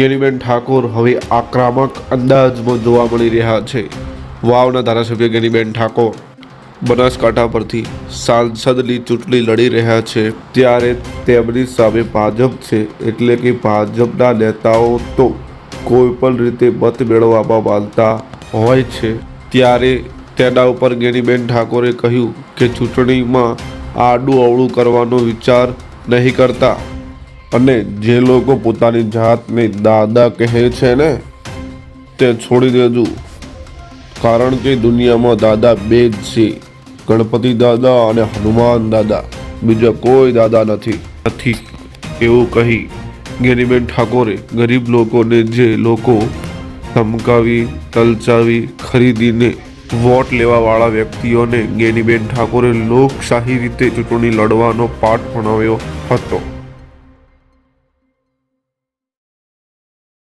ગેનીબેન ઠાકોર હવે આક્રમક અંદાજમાં જોવા મળી રહ્યા છે. વાવના ધારાસભ્ય ગેનીબેન ઠાકોર બનાસકાંઠા પરથી સાંસદની ચૂંટણી લડી રહ્યા છે. ત્યારે તેમની સામે ભાજપ છે એટલે કે ભાજપના નેતાઓ તો કોઈ પણ રીતે મત મેળવવામાં માનતા હોય છે. ત્યારે તેના ઉપર ગેનીબેન ઠાકોરે કહ્યું કે ચૂંટણીમાં આડું અવળું કરવાનો વિચાર નહીં કરતા. અને જે લોકો પોતાની જાતને દાદા કહે છે ને, તે છોડી દેજો. કારણ કે દુનિયામાં દાદા બે જ છે. ગણપતિ દાદા અને હનુમાન દાદા. બીજા કોઈ દાદા નથી. નથી. એવું કહી ગેનીબેન ઠાકોરે ગરીબ લોકોને જે લોકો ધમકાવી, તલચાવી, ખરીદીને વોટ લેવાવાળા વ્યક્તિઓને ગેનીબેન ઠાકોરે લોકશાહી રીતે ચૂંટણી લડવાનો પાઠ ભણાવ્યો હતો.